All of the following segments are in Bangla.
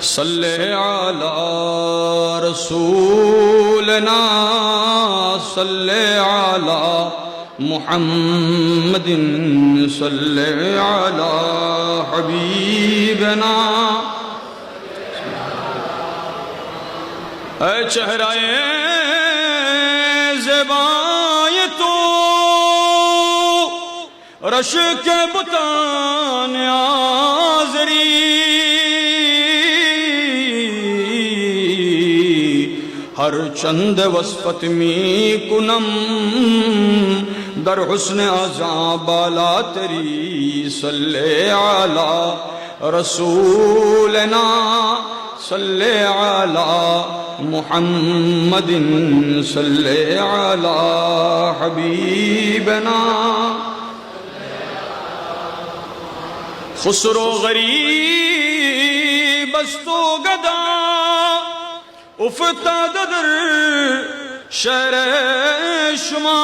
صل على رسولنا صل على محمد صل على حبيبنا. اے چہرہ زبائے تو رش کے بتان آزری چند وصفت می کنم، در حسن ازاں بالا تری، صلی علی رسولنا، صلی علی محمد، صلی علی حبیبنا. خسرو غریب استو گدا افتادdır şere شما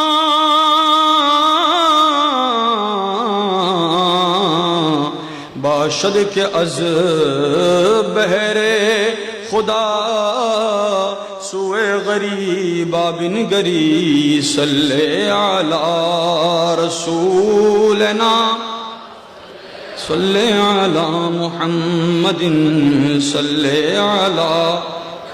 باشد کے از بہرے خدا سوئے غریبا بن گری صلی علی رسولنا۔ صلی علی محمد صلی علی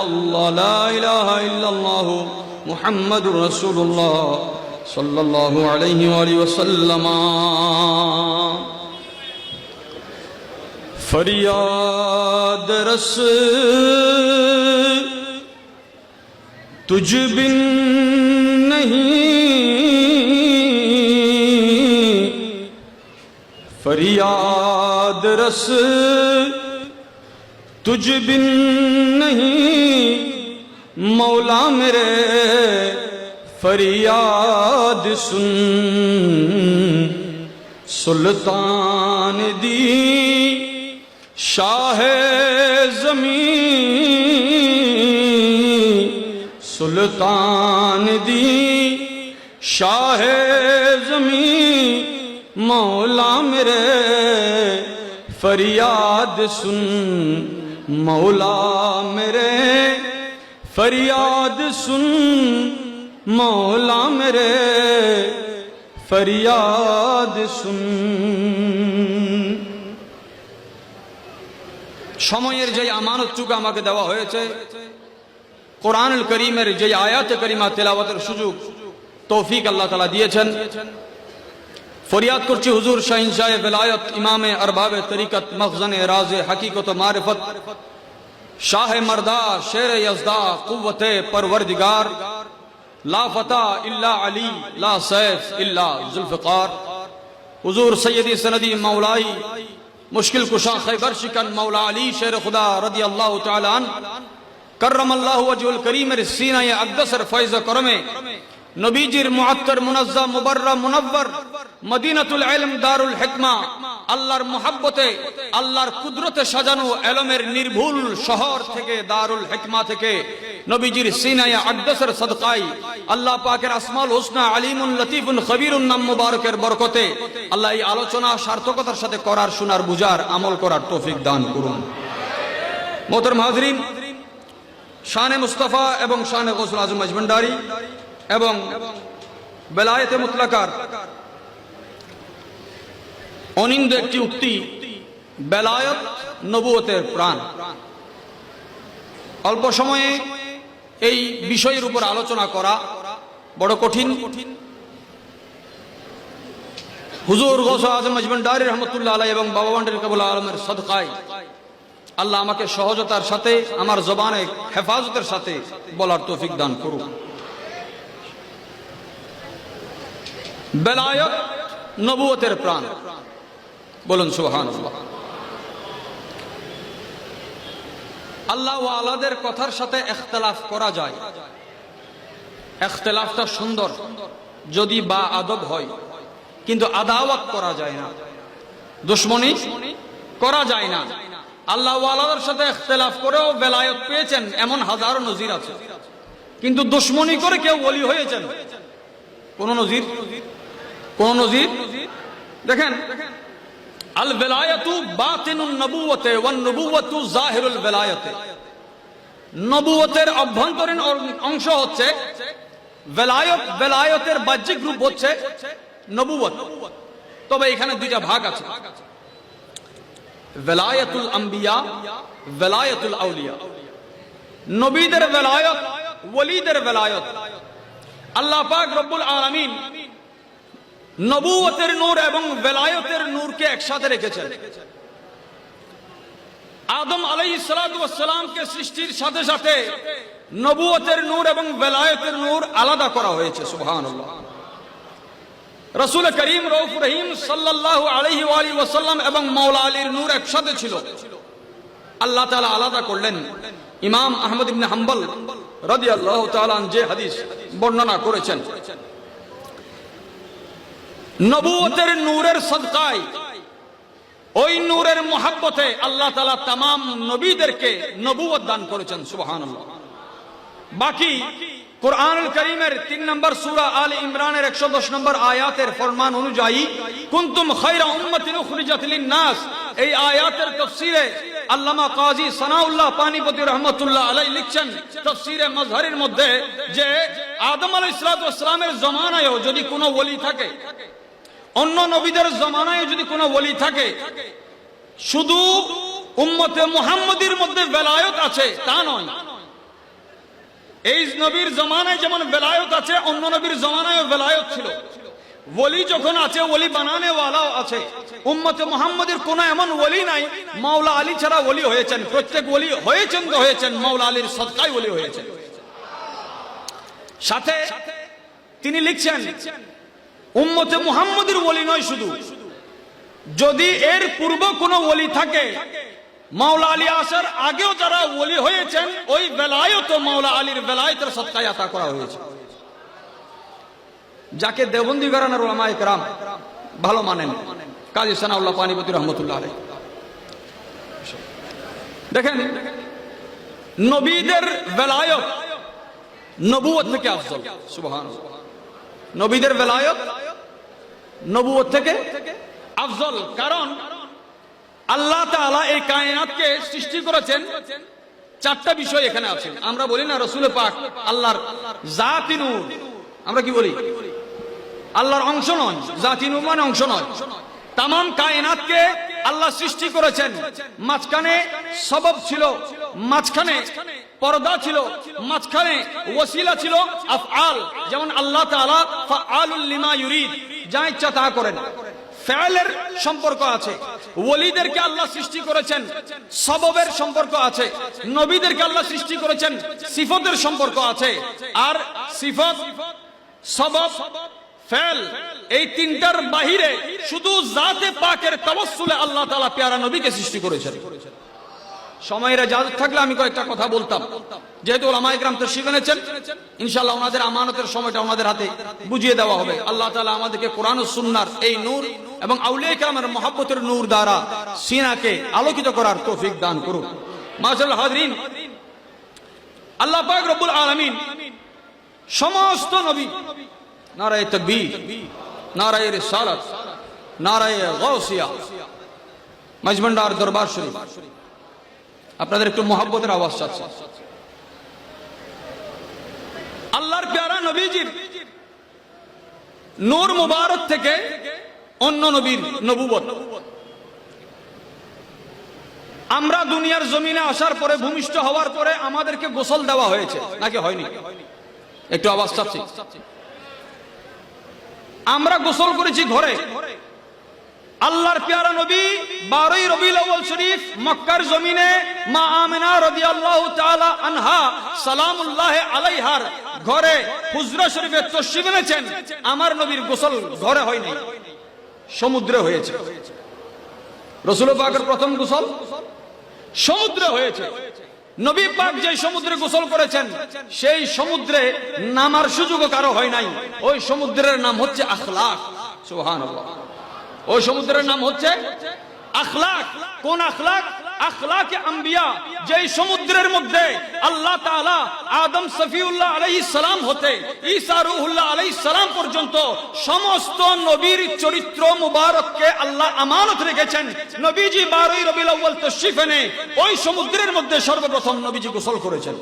الله لا إله إلا الله محمد رسول الله صلى الله عليه وآله وسلم. فریاد رس تجھ بن نہیں۔ فریاد رس تجھ بن نہیں، مولا میرے فریاد سن۔ سلطان دی شاہ زمین۔ سلطان دی شاہ زمین۔ مولا میرے فریاد سن۔ مولا میرے فریاد سن مولا میرے فریاد سن সময়ের যে আমানতটুকু আমাকে দেওয়া হয়েছে, কোরআনুল করিমের যে আয়াত করিমা তেলাওয়াতের সুযোগ, তৌফিক আল্লাহ তালা দিয়েছেন। فریاد کرچی حضور شاہنشاہ ولایت امام ارباب طریقت مخزن راز حقیقت و معرفت، شاہ مردہ شیر یزدہ قوت پروردگار، لا فتح الا علی، لا سیف الا ذوالفقار، حضور سیدی سندی مولائی، مشکل کشا خیبر شکن مولا علی شیر خدا رضی اللہ تعالی عنہ، کرم اللہ وجہ الکریم رسینہ اقدس فیض کرمے নবীজির মুআত্তর মুনাজ্জা মুবাররা মুনাব্বর মদিনাতুল ইলম দারুল হেকমা, আল্লাহর মুহাব্বতে, আল্লাহর কুদরতে সাজানো এলমের নির্ভুল শহর থেকে, দারুল হিকমা থেকে, নবীজির সিনায়ে সদকাই আল্লাহ পাকের আসমাউল হোসনা আলিমুন লতিফুন খবিরুন নাম মুবারকের বরকতে, আল্লাহ এই আলোচনা সার্থকতার সাথে করার, শোনার, বুঝার, আমল করার তৌফিক দান করুন। মোহতরম হাজরিন, শানে মুস্তাফা এবং শানে গৌসুল আজম মজমন্ডারি এবং বেলায়েতে মুতলাকার অনিন্দ একটি উক্তি, বেলায়ত নবুয়তের প্রাণ। অল্প সময়ে এই বিষয়ের উপর আলোচনা করা বড় কঠিন। হুজুর গোস আজম মজমন্ডারি রহমতুল্লাহ আলাই এবং বাবা বান্ডের কবুল আলমের সদকায় আল্লাহ আমাকে সহজতার সাথে, আমার জবানে হেফাজতের সাথে বলার তৌফিক দান করুন বেলায়ত নবুয়তের প্রাণ। বলুন, সুবহান। আল্লাহ আলাদের কথার সাথে এখতলাফ করা যায়। এখতলাফটা সুন্দর, যদি বা আদব হয়, কিন্তু আদাওয়াত করা যায় না। দুশ্মনী করা যায় না। আল্লাহ আলাদার সাথে এখতলাফ করেও বেলায়ত পেয়েছেন, এমন হাজারো নজির আছে। কিন্তু দুশ্মনী করে কেউ বলি হয়েছেন? কোন নজির? কোন নজির? দেখেন আল বেলায়াতু বাতিনুন নবুয়তে ওয়ান নবুয়তু জাহিরুল বেলায়াতে। নবুয়তের অভ্যন্তরীণ অংশ হচ্ছে বেলায়ত, বেলায়তের বাহ্যিক রূপ হচ্ছে নবুয়ত তবে এখানে দুইটা ভাগ আছে। বেলায়াতুল আম্বিয়া, বেলায়াতুল আউলিয়া। নবীদের বেলায়ত ওলিদের বেলায়ত। আল্লাহ পাক রব্বুল আলামিন নবুয়তের নূর এবং বেলায়তের নূরকে একসাথে রেখেছেন। আদম আলাই সালামকে সৃষ্টির সাথে সাথে নবুয়তের নূর এবং বেলায়তের নূর আলাদা করা হয়েছে সুহান রসুল করিম রৌফ রহিম সাল্লাহ আলহি আলী ওয়াসাল্লাম এবং মৌলা আলীর নূর একসাথে ছিল। আল্লাহ তালা আলাদা করলেন। ইমাম আহমদ ইবনে হাম্বল তাআলা আন যে হাদিস বর্ণনা করেছেন। নবুয়তের নূরের সদকায়। ওই নূরের মোহাব্বতে আল্লাহ তালা তামাম নবীদেরকে নবুয়ত দান করেছেন, সুবহানাল্লাহ। বাকি কোরআনুল করিমের তিন নম্বর সূরা আল ইমরানের একশো দশ নম্বর আয়াতের ফরমান অনুযায়ী, কুনতুম খায়রা উম্মাতিন উখরিজাত লিন-নাস, এই আয়াতের তাফসীরে আল্লামা কাজী সানাউল্লাহ পানিপতি রহমতুল্লাহ আলাই লিখছেন, তাফসীরে মাজহারের মধ্যে যে আদম আলাইহিস সালামের জমানায়ও যদি কোনো ওলি থাকে অন্য নবীদের জমানায় যদি কোনো ওলি থাকে, শুধু উম্মতে মুহাম্মদির মধ্যে বেলায়ত আছে, তা নয়। এই নবীর জমানায় যেমন বেলায়ত আছে, অন্য নবীর জমানায় বেলায়ত ছিল। ওলি যখন আছে, ওলি বানানে ওয়ালাও আছে। উম্মতে মুহাম্মদের কোন এমন ওলি নাই, মাওলা আলী ছাড়া ওলি হয়েছেন। প্রত্যেক ওলি হয়েছেন তো হয়েছেন, মাওলা আলীর সদকায় ওলি হয়েছেন। সাথে তিনি লিখছেন উম্মতে মুহাম্মদের ওলি নয় শুধু। যদি এর পূর্ব কোনো ওলি থাকে, মাওলা আলী আসার আগেও যারা ওলি হয়েছেন, ওই বেলায়ত মাওলা আলীর বেলায়তের সৎকায় আতা করা হয়েছে। যাকে দেবন্দি ঘরানার ওলামা একরাম ভালো মানেন, কাজী সানাউল্লাহ পানিপতি রহমতুল্লাহ আলাই দেখেন, নবীদের বেলায়ত নবুয়ত থেকে আফজল, সুবহানাল্লাহ। নবীদের বেলায়ত নবুয়ত থেকে আফজল। কারণ আল্লাহ তাআলা এই কায়নাতকে সৃষ্টি করেছেন চারটা বিষয় এখানে আছে। আমরা বলি না রসুল পাক, আল্লাহর জাতি নূর। আমরা কি বলি? আল্লাহর অংশ নয়, জাতি নূর মানে অংশ নয়। তামাম কায়নাতকে আল্লাহ সৃষ্টি করেছেন। মাঝখানে সবব ছিল, মাঝখানে পর্দা ছিল, মাঝখানে ওসিলা ছিল, আফআল, যেমন আল্লাহ তাআলা ফাআলুল লিমা ইউরিদ, যা ইচ্ছা তা করেন। ফেলের সম্পর্ক আছে, ওলিদেরকে আল্লাহ সৃষ্টি করেছেন, সববের সম্পর্ক আছে, নবীদেরকে আল্লাহ সৃষ্টি করেছেন, সিফতের সম্পর্ক আছে। আর সিফত, সবব ফেল এই তিনটার বাহিরে শুধু জাতে পাকের তাওয়াসসুলে আল্লাহ তালা পেয়ারা নবীকে সৃষ্টি করেছেন। সময়ের জাহাজ থাকলে আমি কয়েকটা কথা বলতাম। যেহেতু ওলামা ইকরাম তশরিফ এনেছেন, ইনশাআল্লাহ ওনাদের আমানতের সময়টা ওনাদের হাতে বুঝিয়ে দেওয়া হবে। আল্লাহ তাআলা আমাদেরকে কোরআন ও সুন্নাহর এই নূর এবং আউলিয়া ইকরামের মহব্বতের নূর দ্বারা সিনাকে আলোকিত করার তৌফিক দান করুন। মাশাআল্লাহ হাজরিন, আল্লাহ পাক রব্বুল আলামিন সমস্ত নবী, নারায়ে তাকবীর, নারায়ে রিসালাত, নারায়ে গাউসিয়া মজমন্ডার দরবার শরীফ আপনাদের একটু মহাব্বতের আওয়াজ চাচ্ছে। আল্লাহর প্যারা নবীজির নূর মুবারক থেকে অন্য নবীর নবুবত। আমরা দুনিয়ার জমিনে আসার পরে, ভূমিষ্ঠ হওয়ার পরে আমাদেরকে গোসল দেওয়া হয়েছে, নাকি হয়নি? একটু আওয়াজ চাচ্ছি। আমরা গোসল করেছি ঘরে। আল্লাহর পেয়ারা নবী বারোই আউয়াল শরীফ মক্কার জমিনে মা আমিনা রাদিয়াল্লাহু তাআলা আনহা সালামুল্লাহ আলাইহার ঘরে হুজরা শরীফে তশরিফ এনেছেন। আমার নবীর গোসল ঘরে হয়নি, সমুদ্রে হয়েছে। রসুল পাকের প্রথম গোসল সমুদ্রে হয়েছে। নবী পাক যে সমুদ্রে গোসল করেছেন, সেই সমুদ্রে নামার সুযোগও কারও হয় নাই। ওই সমুদ্রের নাম হচ্ছে আখলাক সুবহানাল্লাহ। ওই সমুদ্রের নাম হচ্ছে আখলাক। কোন আখলাক? আখলাকে আম্বিয়া। যেই সমুদ্রের মধ্যে আল্লাহ তাআলা আদম সফিউল্লাহ আলাইহিস সালাম হতে, ঈসা রূহুল্লাহ আলাইহিস সালাম পর্যন্ত সমস্ত নবীর চরিত্র মুবারককে আল্লাহ আমানত রেখেছেন। নবীজি 12 রবিউল আউয়াল তশরিফ এনে ওই সমুদ্রের মধ্যে সর্বপ্রথম নবীজি গোসল করেছেন।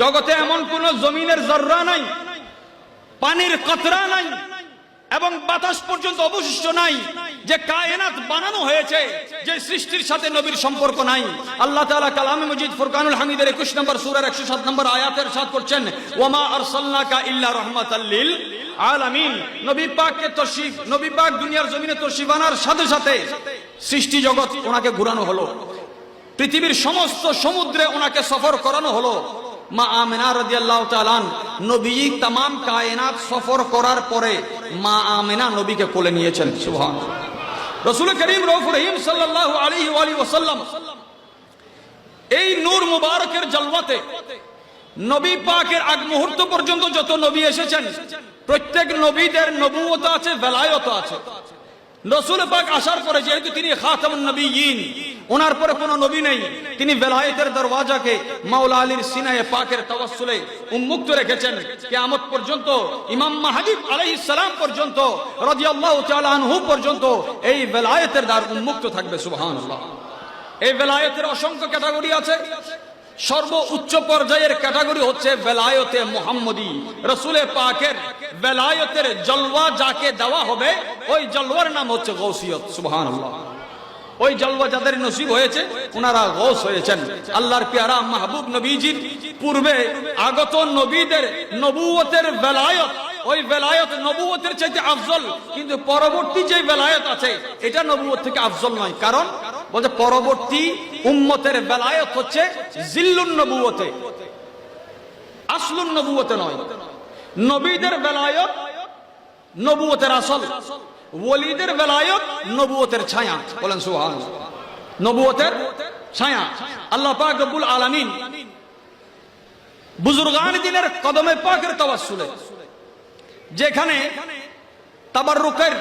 জগতে এমন কোন জমিনের জর্রা নাই, পানির কতরা নাই এবং বাতাস পর্যন্ত অবশিষ্ট নাই যে কায়নাত বানানো হয়েছে, যে সৃষ্টির সাথে নবীর সম্পর্ক নাই। আল্লাহ তাআলা কালামে মজিদ ফুরকানুল হামিদের 21 নম্বর সূরার 107 নম্বর আয়াতের সাথ করছেন ওয়ামা আরসালনাকা ইল্লা রাহমাতাল লিল আলামিন। নবী পাককে তশরিফ, নবী পাক দুনিয়ার জমিনে তশরিফ আনার সাথে সাথে সৃষ্টি জগৎ ওনাকে ঘুরানো হলো। পৃথিবীর সমস্ত সমুদ্রে ওনাকে সফর করানো হলো। মা আমেনা রদিয়াল্লাহ চালান নবী তাম কায়নাত সফর করার পরে মা আমেনা নবীকে কোলে নিয়েছেন। সুহান রসুল করিম রৌফ রহিম সাল্লাহ আলী ওসাল্লাম এই নূর মুবারকের জলওয়াতে নবী পাকের আগ মুহূর্ত পর্যন্ত যত নবী এসেছেন, প্রত্যেক নবীদের নবুয়ত আছে, বেলায়ত আছে। রসুল পাক আসার পরে যেহেতু তিনি খাতামুন নবীন ওনার পরে কোনো নবী নেই, তিনি বেলায়েতের দরওয়াজাকে মাওলা আলীর সিনায়ে পাকের তাওয়াসসুলে উন্মুক্ত রেখেছেন। কিয়ামত পর্যন্ত, ইমাম মাহদিব আলাইহিস সালাম পর্যন্ত, রাদিয়াল্লাহু তাআলা আনহু পর্যন্ত এই বেলায়েতের দ্বার উন্মুক্ত থাকবে, সুবহানাল্লাহ। এই বেলায়েতের অসংখ্য ক্যাটাগরি আছে। সর্ব উচ্চ পর্যায়ের ক্যাটাগরি হচ্ছে বেলায়তে মোহাম্মদী। রসুলে পাকের বেলায়তের জলওয়া যাকে দেওয়া হবে, ওই জলওয়ার নাম হচ্ছে গৌসিয়ত সুবহানাল্লাহ। ওই জলওয়া যাদের নসিব হয়েছে, ওনারা গৌস হয়েছেন। আল্লাহর পেয়ারা মাহবুব নবীজির পূর্বে আগত নবীদের নবুয়তের বেলায়ত ওই বেলায়ত নবুয়তের চাইতে আফজল, কিন্তু পরবর্তী যে বেলায়ত আছে, এটা নবুয়ত থেকে আফজল নয়। কারণ? বলছে, পরবর্তী উম্মতের বেলায়ত হচ্ছে জিল্লুন নবুয়তে আসলুন নবুয়তে নয়। নবীদের বেলায়ত নবুয়তের আসল। ওলিদের বেলায়ত নবুয়তের ছায়া। বলেন সুহান নবুয়তের ছায়া। আল্লাহ পাক আলামিন বুজুর্গান দিনের কদমে পাকের তাওয়াসসুলে যেখানে তাবাররুকের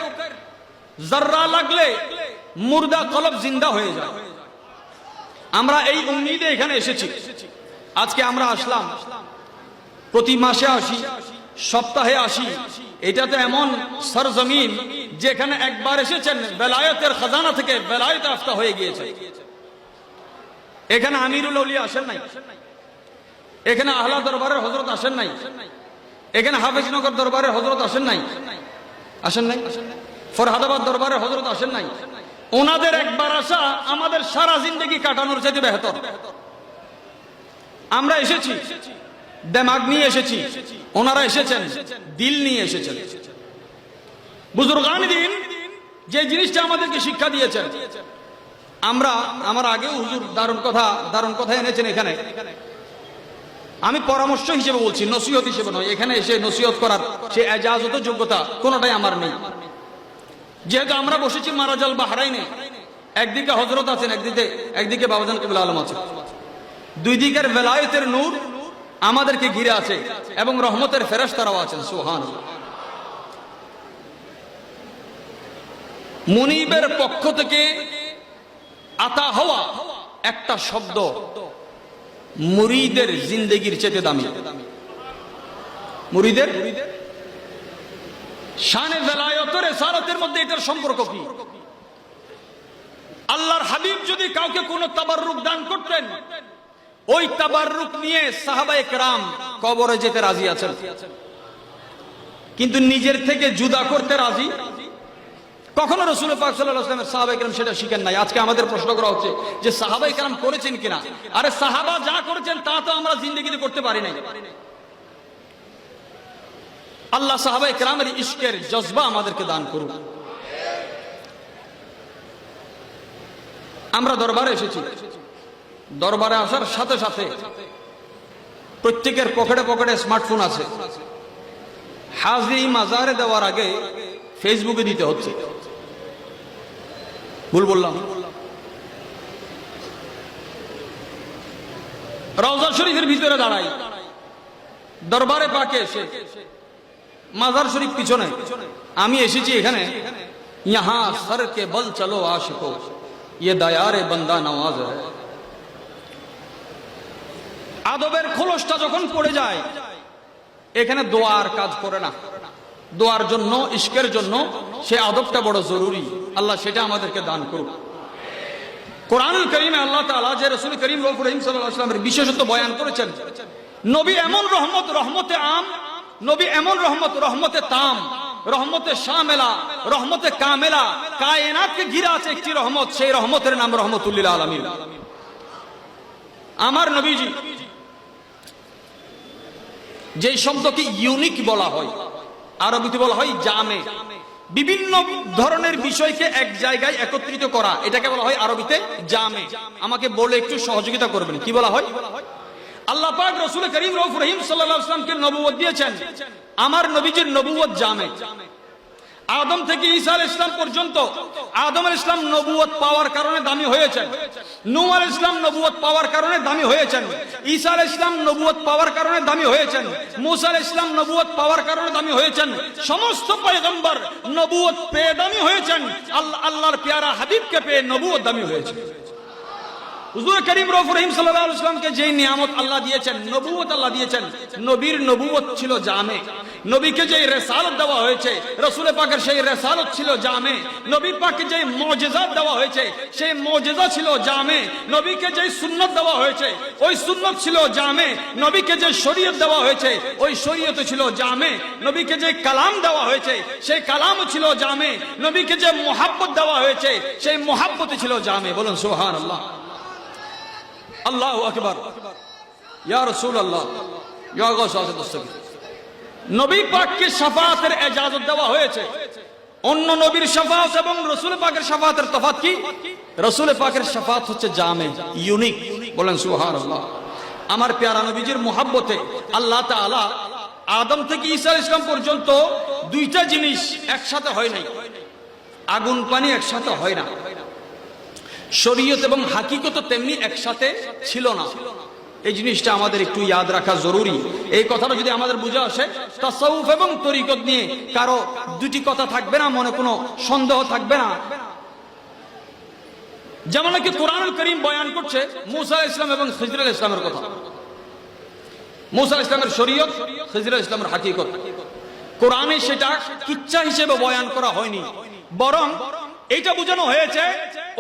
জর্রা লাগলে মুর্দা কলব জিন্দা হয়ে যায়। আমরা এই উম্মিদে এখানে এসেছি। আজকে আমরা আসলাম। প্রতি মাসে আসি, সপ্তাহে আসি। এটা তো এমন সরজমিন যেখানে একবার এসেছেন, বেলায়তের খাজানা থেকে বেলায়ত আফতা হয়ে গিয়েছে। এখানে আমিরুল আসেন নাই। এখানে আহলা দরবারের হজরত আসেন নাই। এখানে হাফেজনগর দরবারে হজরত আসেন নাই। আসেন নাই? ফরহাদাবাদ দরবারে হজরত আসেন নাই। ওনাদের একবার আসা আমাদের সারা জিন্দগি কাটানোর চাইতে বেহতর। আমরা এসেছি, দেমাগ নিয়ে এসেছি, ওনারা এসেছেন, দিল নিয়ে এসেছেন। বুজুর্গান দিন যে জিনিসটা আমাদেরকে শিক্ষা দিয়েছেন, আমরা, আমার আগেও হুজুর দারুণ কথা দারুণ কথা এনেছেন এখানে। আমি পরামর্শ হিসেবে বলছি, নসিহত হিসেবে নয়। এখানে এসে নসিহত করার সে এজাজত যোগ্যতা কোনোটাই আমার নেই। যেহেতু আমরা বসেছি মারাজাল বাহরাইনে, একদিকে হজরত আছেন, একদিকে একদিকে বাবাজান কেবল আলম আছে দুই দিকের বেলায়েতের নূর আমাদেরকে ঘিরে আছে এবং রহমতের ফেরেশ তারাও আছেন সুহান মুনিবের পক্ষ থেকে আতা হওয়া একটা শব্দ মুরিদের জিন্দগির চেতে দামি। মুরিদের? শানে বেলায়তর সারতের মধ্যে এটার সম্পর্ক কি? আল্লাহর হাবিব যদি কাউকে কোন তাবাররুক দান করতেন, ওই তাবাররুক নিয়ে সাহাবায়ে কেরাম কবরে যেতে রাজি আছেন। কিন্তু নিজের থেকে জুদা করতে রাজি কখনো রসুল পাক সাল্লাহ আসলামের সাহাবাই কেরাম সেটা শিখেন নাই। আজকে আমাদের প্রশ্ন করা হচ্ছে যে সাহাবাই কেরাম করেছেন কিনা? আরে সাহাবা যা করেছেন তা তো আমরা জিন্দগিতে করতে পারি নাই। আল্লাহ সাহাবাই কেরামের ইশকের জজবা আমাদেরকে দান করুন আমরা দরবারে এসেছি। দরবারে আসার সাথে সাথে প্রত্যেকের পকেটে পকেটে স্মার্টফোন আছে। হাজরি মাজারে দেওয়ার আগে ফেসবুকে দিতে হচ্ছে। ভুল বললাম। রওজা শরীফের ভিতরে দাঁড়াই। দরবারে পাকে এসে মাজার শরীফ পিছনে আমি এসেছি এখানে। ইহা সর কে বল চলো আশিকো। ইয়ে দয়ারে বন্দা নওয়াজ আদবের খোলসটা যখন পড়ে যায়, এখানে দোয়ার কাজ করে না। দোয়ার জন্য, ইশকের জন্য, সে আদবটা বড় জরুরি। আল্লাহ সেটা আমাদেরকে দান করুক। কোরআনুল করিমে আল্লাহ তাআলা যে রসুল করিম রৌফ রহিম সাল্লামের বিশেষত্ব বয়ান করেছেন, নবী এমন রহমত, রহমতে আম, নবী এমন রহমত, রহমতে তাম, রহমতে শামেলা, রহমতে কামেলা, কায়নাতকে ঘিরে আছে একটি রহমত, সেই রহমতের নাম রহমতুল্লিল আলমী আমার নবীজি যে শব্দকে ইউনিক বলা হয় আরবিতে বলা হয় জামে। বিভিন্ন ধরনের বিষয়কে এক জায়গায় একত্রিত করা, এটাকে বলা হয় আরবিতে জামে। আমাকে বলে একটু সহযোগিতা করবেন, কি বলা হয়? আল্লাহ পাক রসুল করিম রহিম সাল্লাহ ইসলামকে নবুয়ত দিয়েছেন। আমার নবীজির নবুয়ত জামে। আদম থেকে ঈসা আল ইসলাম পর্যন্ত আদম আল ইসলাম নবুয়ত পাওয়ার কারণে দামি হয়েছেন। নূ ইসলাম নবুয়ত পাওয়ার কারণে দামি হয়েছেন। ঈশাল ইসলাম নবুয়ত পাওয়ার কারণে দামি হয়েছেন। মুসাল ইসলাম নবুয়ত পাওয়ার কারণে দামি হয়েছেন। সমস্ত পয়গম্বর নবুয়ত পেয়ে দামি হয়েছেন। আল্লাহ আল্লাহর পেয়ারা হাবিবকে পেয়ে নবুয়ত দামি হয়েছে হুজুর করিম রফ রহিম সাল্লাল্লাহু আলাইহি ওয়াসাল্লামকে যে নিয়ামত আল্লাহ দিয়েছেন নবুয়ত আল্লাহ দিয়েছেন, নবীর নবুয়ত ছিল জামে। নবীকে যে রেসালত দেওয়া হয়েছে রসুল পাকের সেই রেসালত ছিল জামে। নবী পাককে যে মুজিজাত দেওয়া হয়েছে, সেই মুজিজা ছিল জামে। নবীকে যে সুন্নত দেওয়া হয়েছে, ওই সুন্নত ছিল জামে। নবীকে যে শরীয়ত দেওয়া হয়েছে, ওই শরীয়ত ছিল জামে। নবীকে যে কালাম দেওয়া হয়েছে, সেই কালাম ছিল জামে। নবীকে যে মোহাব্বত দেওয়া হয়েছে, সেই মোহাব্বত ছিল জামে। বলুন সুবহানাল্লাহ। আল্লাহ আকবর। ইয়া রসুল আল্লাহ নবী পাককে শাফাতের এজাজত দেওয়া হয়েছে। অন্য নবীর শাফাত এবং রসুল পাকের শাফাতের তফাত কি? রসুল পাকের শাফাত হচ্ছে জামে, ইউনিক। বলেন সুবহানাল্লাহ। আমার পেয়ারা নবীজির মোহাব্বতে আল্লাহ তাআলা আদম থেকে ঈসা ইসলাম পর্যন্ত দুইটা জিনিস একসাথে হয় নাই। আগুন পানি একসাথে হয় না। শরীয়ত এবং হাকিকত তেমনি একসাথে ছিল না। এই জিনিসটা আমাদের একটু ইয়াদ রাখা জরুরি। এই কথাটা যদি আমাদের বুঝে আসে, তাসাউফ এবং তরিকত নিয়ে কারও দুটি কথা থাকবে না, মনে কোনো সন্দেহ থাকবে না। যেমন নাকি কোরআনুল করিম বয়ান করছে মুসা ইসলাম এবং খিজরুল ইসলামের কথা। মুসা ইসলামের শরীয়ত খিজরুল ইসলামের হাকিকত। কোরআনে সেটা কিচ্ছা হিসেবে বয়ান করা হয়নি। বরং এটা বোঝানো হয়েছে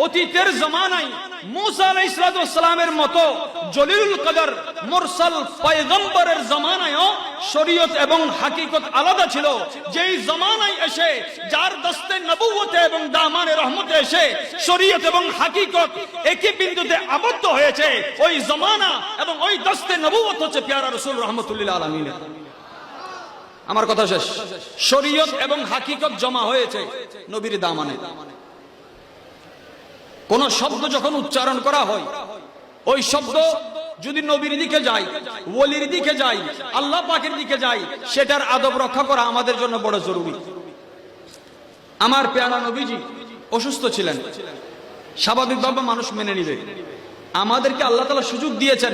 অতীতের জমানায় মুসা মতো জলিলুল কদর, মুরসাল পয়গম্বরের জমানায়ও শরীয়ত এবং হাকিকত আলাদা ছিল। যেই জমানায় এসে, যার দস্তে নবুয়তে এবং দামানে রহমতে এসে শরীয়ত এবং হাকিকত একই বিন্দুতে আবদ্ধ হয়েছে, ওই জমানা এবং ওই দস্তে নবুয়ত হচ্ছে পেয়ারা রসুল রহমতুল্লাহ আলমিনের। আমার কথা শেষ। শরীয়ত এবং হাকিকত জমা হয়েছে নবীর দামানে। কোন শব্দ যখন উচ্চারণ করা হয়, ওই শব্দ যদি নবীর দিকে যাই ওলির দিকে যাই আল্লাহ পাকের দিকে যাই সেটার আদব রক্ষা করা আমাদের জন্য বড় জরুরি। আমার পেয়ারা নবীজি অসুস্থ ছিলেন। স্বাভাবিকভাবে মানুষ মেনে নিবে। আমাদেরকে আল্লাহ তালা সুযোগ দিয়েছেন।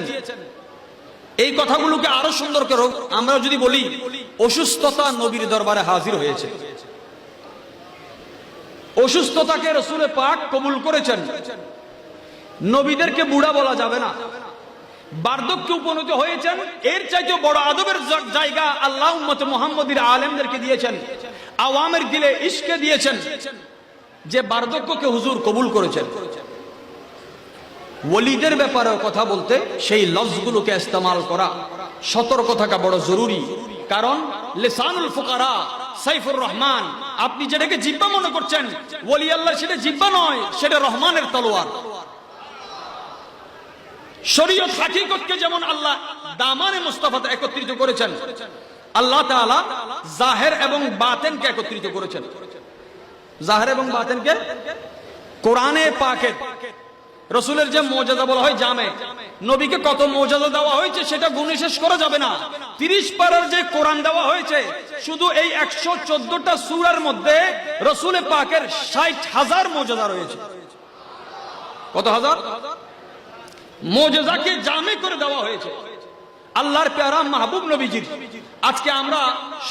এই কথাগুলোকে আরও সুন্দর করো আমরা যদি বলি, অসুস্থতা নবীর দরবারে হাজির হয়েছে। অসুস্থতাকে রসুলে পাক কবুল করেছেন। নবীদেরকে বুড়া বলা যাবে না। বার্ধক্য উপনীত হয়েছেন, এর চাইতে বড় আদবের জায়গা আল্লাহ উম্মত মোহাম্মদীর আলেমদেরকে দিয়েছেন। আওয়ামের দিলে ইশকে দিয়েছেন, যে বার্ধক্যকে হুজুর কবুল করেছেন। ওলিদের ব্যাপারে কথা বলতে সেই লফজগুলোকে ইস্তেমাল করা সতর্ক থাকা বড় জরুরি। কারণ লেসানুল ফুকারা সাইফুর রহমান, আপনি যেটাকে জিব্বা মনে করছেন, ওলি আল্লাহ সেটা জিব্বা নয়, সেটা রহমানের তলোয়ার। শরীয়ত হাকিকতকে যেমন আল্লাহ দামানে মুস্তাফাতে একত্রিত করেছেন, আল্লাহ তাআলা জাহের এবং বাতেনকে একত্রিত করেছেন। জাহের এবং বাতেনকে কোরআনে পাকের রসুলের যে মর্যাদা বলা হয় জামে। নবীকে কত মর্যাদা দেওয়া হয়েছে সেটা গুণে শেষ করা যাবে না। তিরিশ পারার যে কোরআন দেওয়া হয়েছে, শুধু এই একশো চোদ্দটা সুরার মধ্যে রসুলে পাকের ষাট হাজার মর্যাদা রয়েছে। কত হাজার? মোজেজাকে জামে করে দেওয়া হয়েছে। আল্লাহর প্যারা মাহবুব নবীজির। আজকে আমরা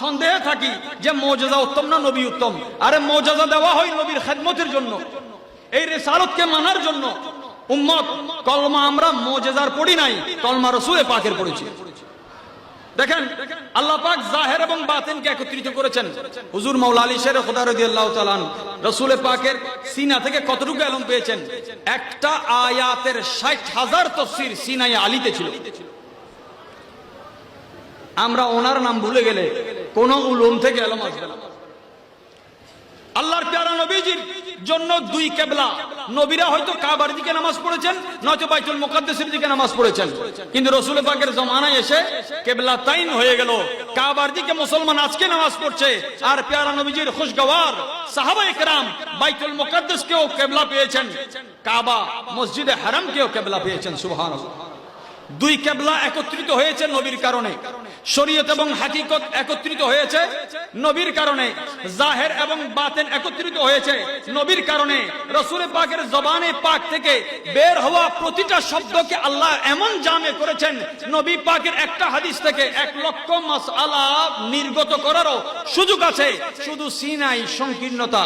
সন্দেহে থাকি যে মোজেজা উত্তম না নবী উত্তম? আরে মোজেজা দেওয়া হয় নবীর খেদমতের জন্য। এই রেসালতকে মানার জন্য। উম্মত, কলমা আমরা মোজেজার পড়ি নাই, কলমা রসুলে পাকের পড়েছি। দেখেন, আল্লাহ পাক জাহের এবং বাতিনকে একত্রিত করেছেন। হুজুর মাওলা আলী শের খোদা রাদিয়াল্লাহু তাআলা রসুলে পাকের সিনা থেকে কতটুকু এলম পেয়েছেন? একটা আয়াতের ষাট হাজার তফসির সিনাই আলিতে ছিল। আমরা ওনার নাম ভুলে গেলে কোন উলুম থেকে এলম আসবে না। আল্লাহর প্যারা নবীজির জন্য দুই কেবলা। নবীরা হয়তো কাবার দিকে নামাজ পড়েছেন, নয়তো বাইতুল মুকাদ্দাসের দিকে নামাজ পড়েছেন। কিন্তু রসুল পাকের জমানায় এসে কেবলা তাইন হয়ে গেল। কাবার দিকে মুসলমান আজকে নামাজ পড়ছে, আর প্যারা নবীজির খুশগওয়ার সাহাবা একরাম বাইতুল মুকাদ্দাসকেও কেবলা পেয়েছেন। কাবা মসজিদে হারামকেও কেবলা পেয়েছেন, সুবহানাল্লাহ। দুই কেবলা একত্রিত হয়েছে নবীর কারণে। শরীয়ত এবং হাকিকত একত্রিত হয়েছে নবীর কারণে, জাহের এবং বাতেন একত্রিত হয়েছে নবীর কারণে। রসুল পাকের জবানে পাক থেকে বের হওয়া প্রতিটা শব্দকে আল্লাহ এমন জামে করেছেন, নবী পাকের একটা হাদিস থেকে এক লক্ষ মাস আলা নির্গত করারও সুযোগ আছে, শুধু সিনাই সংকীর্ণতা।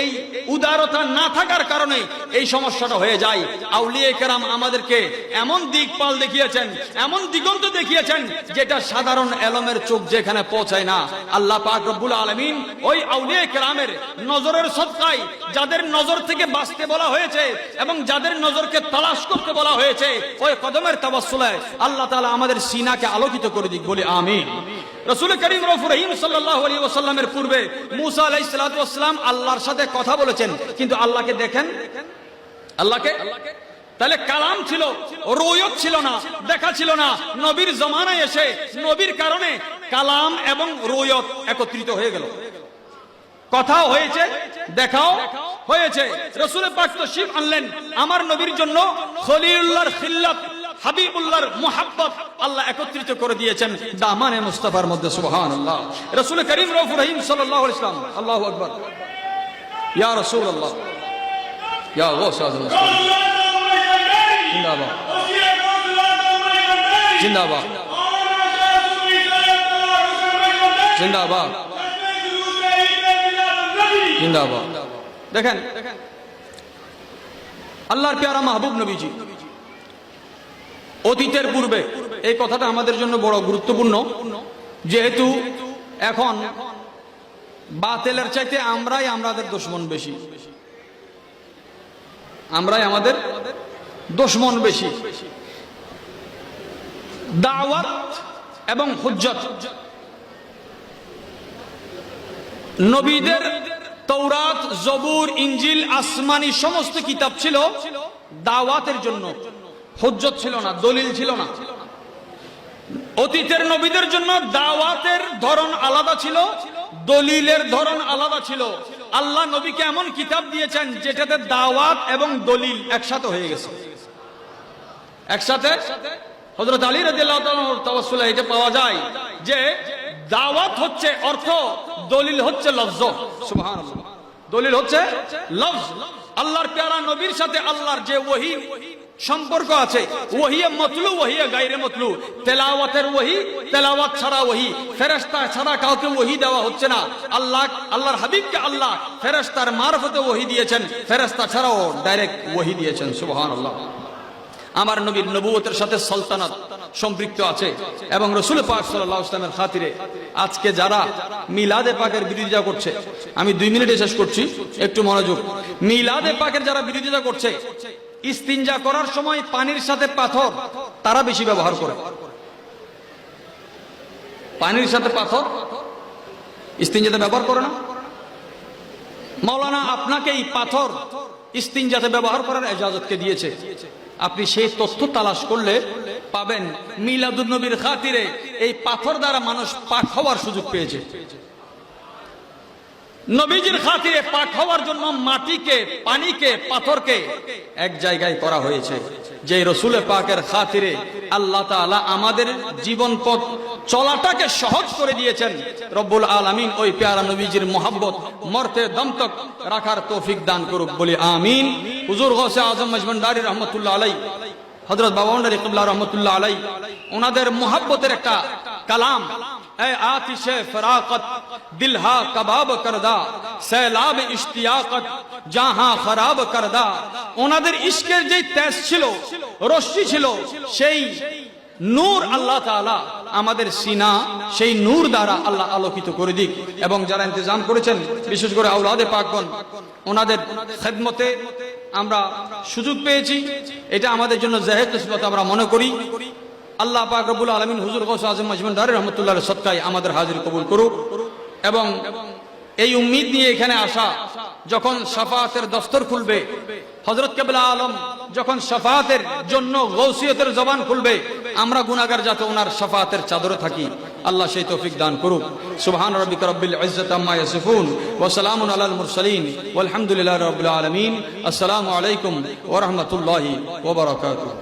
এই উদারতা না থাকার কারণে এই সমস্যাটা হয়ে যায়। আউলিয়ে কেরাম আমাদেরকে এমন দিক পাল দেখিয়েছেন, এমন দিগন্ত দেখিয়েছেন, যেটা সাধারণ এলমের চোখ যেখানে পৌঁছায় না। আল্লাহ পাক রব্বুল আলমিন ওই আউলিয়ে কেরামের নজরের সৎকায় যাদের নজর থেকে বাঁচতে বলা হয়েছে এবং যাদের নজরকে তালাশ করতে বলা হয়েছে, ওই কদমের তাবাসুলায় আল্লাহ তাআলা আমাদের সিনাকে আলোকিত করে দিক, বলে আমি আল্লাহর সাথে কথা বলেছেন, কিন্তু আল্লাহকে দেখেন? আল্লাহকে? তাহলে কালাম ছিল, রোয়ত ছিল না, দেখা ছিল না। নবীর জমানায় এসে, নবীর কারণে কালাম এবং রোয়ত একত্রিত হয়ে গেল। কথাও হয়েছে, দেখাও হয়েছে। রসুলের পাক তো শিব আনলেন, আমার নবীর জন্য খলিউল্লাহর খিল্লাত, হাবিবুল্লাহর মোহাব্বত আল্লাহ একত্রিত করে দিয়েছেন দামানে মুস্তাফার মধ্যে সুবহান আল্লাহ রসুল করিম রফ রহিম সাল্লাহ ইসলাম আল্লাহ আকবর। ইয়া রসুল আল্লাহ ইয়া আজম জিন্দাবাদ দেখেন আল্লাহর পেয়ারা মাহবুব নবীজি। অতীতের পূর্বে এই কথাটা আমাদের জন্য বড় গুরুত্বপূর্ণ। যেহেতু এখন বাতেলের চাইতে আমরাই আমাদের দুশ্মন বেশি। আমরাই আমাদের দুশ্মন বেশি। দাওয়াত এবং হুজ্জত। নবীদের তৌরাত জবুর ইঞ্জিল আসমানি সমস্ত কিতাব ছিল দাওয়াতের জন্য। হুজ্জত ছিল না, দলিল ছিল না। অতীতের নবীদের জন্য দাওয়াতের ধরন আলাদা ছিল, দলিলের ধরন আলাদা ছিল। আল্লাহ নবীকে এমন কিতাব দিয়েছেন যেটাতে দাওয়াত এবং দলিল একসাথে হয়ে গেছে। একসাথে? হজরত আলী রাদিয়াল্লাহু তাআলা এটা পাওয়া যায় যে দাওয়াত হচ্ছে অর্থ, দলিল হচ্ছে লফজ। সুবহানাল্লাহ। দলিল হচ্ছে লফজ। আল্লাহর প্যারা নবীর সাথে আল্লাহর যে ওহী সম্পর্ক আছে ওহিয়ে মতলু ওহিয়ে গাইরে মতলু। তেলাওয়াতের ওহি, তেলাওয়াত ছাড়া ওহি। ফেরেশতা ছাড়া কাউকে ওহি দেওয়া হচ্ছে না। আল্লাহ, আল্লাহর হাবিবকে আল্লাহ ফেরেশতার মারফতে ওহি দিয়েছেন। ফেরেশতা ছাড়াও ডাইরেক্ট ওহি দিয়েছেন। সুবহানাল্লাহ। আমার নবীর নবুয়তের সাথে সলতানাত সম্পৃক্ত আছে। এবং রসুল পাক সাল্লাহ ইসলামের খাতিরে আজকে যারা মিলাদে পাকের বিরোধিতা করছে, আমি দুই মিনিটে শেষ করছি, একটু মনোযোগ। মিলাদে পাকের যারা বিরোধিতা করছে, ইস্তিনজা করার সময় পানির সাথে পাথর, তারা বেশি ব্যবহার করে। পানির সাথে পাথর, ইস্তিনজাতে ব্যবহার করে না। মৌলানা আপনাকে এই পাথর ইস্তিনজাতে ব্যবহার করার এজাজতকে দিয়েছে। আপনি সেই তথ্য তালাশ করলে পাবেন মিলাদুল নবীর খাতিরে এই পাথর দ্বারা মানুষ পাক হওয়ার সুযোগ পেয়েছে। নবীজির খাতিরে পাক হওয়ার জন্য মাটিকে, পানিকে, পাথরকে এক জায়গায় করা হয়েছে। যে রসুলে পাকের খাতিরে আল্লাহ তাআলা আমাদের জীবন পথ চলাটাকে সহজ করে দিয়েছেন। রব্বুল আলামিন ওই পেয়ারা নবীজির মোহাব্বত, মর্তে দমতক রাখার তৌফিক দান করুক বলি আমিন। হুজুর হোসে আজম মজমন্ডারি রহমতুল্লাহ আলাই হজরত কিবলা রহমতুল্লাহ আলাই, ওনাদের মোহাব্বতের একটা কালাম এ আতিশে ফরাকত, দিলহা কবাব করদা সैलाब ইশতিয়াকত, জাহা খরাব করদা। ওনাদের ইশকের যে তেজ ছিল, রশ্মি ছিল, সেই নূর আল্লাহ তাআলা আমাদের সিনা, সেই নূর দ্বারা আল্লাহ আলোকিত করে দিক। এবং যারা ইন্তজাম করেছেন, বিশেষ করে আউলাদে পাকগণ, ওনাদের খেদমতে আমরা সুযোগ পেয়েছি। এটা আমাদের জন্য জাহেদ কিসমত আমরা মনে করি। আল্লাহ পাক রব্বুল আলমিন হুজুর গৌস আজম মজমুন দারে রহমতুল্লাহ সৎকায় আমাদের হাজির কবুল করুক এবং এই উম্মিদ নিয়ে এখানে আসা, যখন সাফাতের দস্তর খুলবে হজরত কেবলা আলম যখন সাফাতের জন্য গৌসিয়তের জবান খুলবে, আমরা গুনাগার যাতে ওনার সাফাতের চাদরে থাকি। আল্লাহ সেই তৌফিক দান করুক। সুবহান রব্বিক রব্বিল ইজ্জাত আম্মা ইয়াসিফুন ওয়া সালামুন আলাল মুরসালিন ওয়ালহামদুলিল্লাহি রাব্বিল আলামিন। আসসালামু আলাইকুম ওয়া রাহমাতুল্লাহি ওয়া বারাকাতুহু।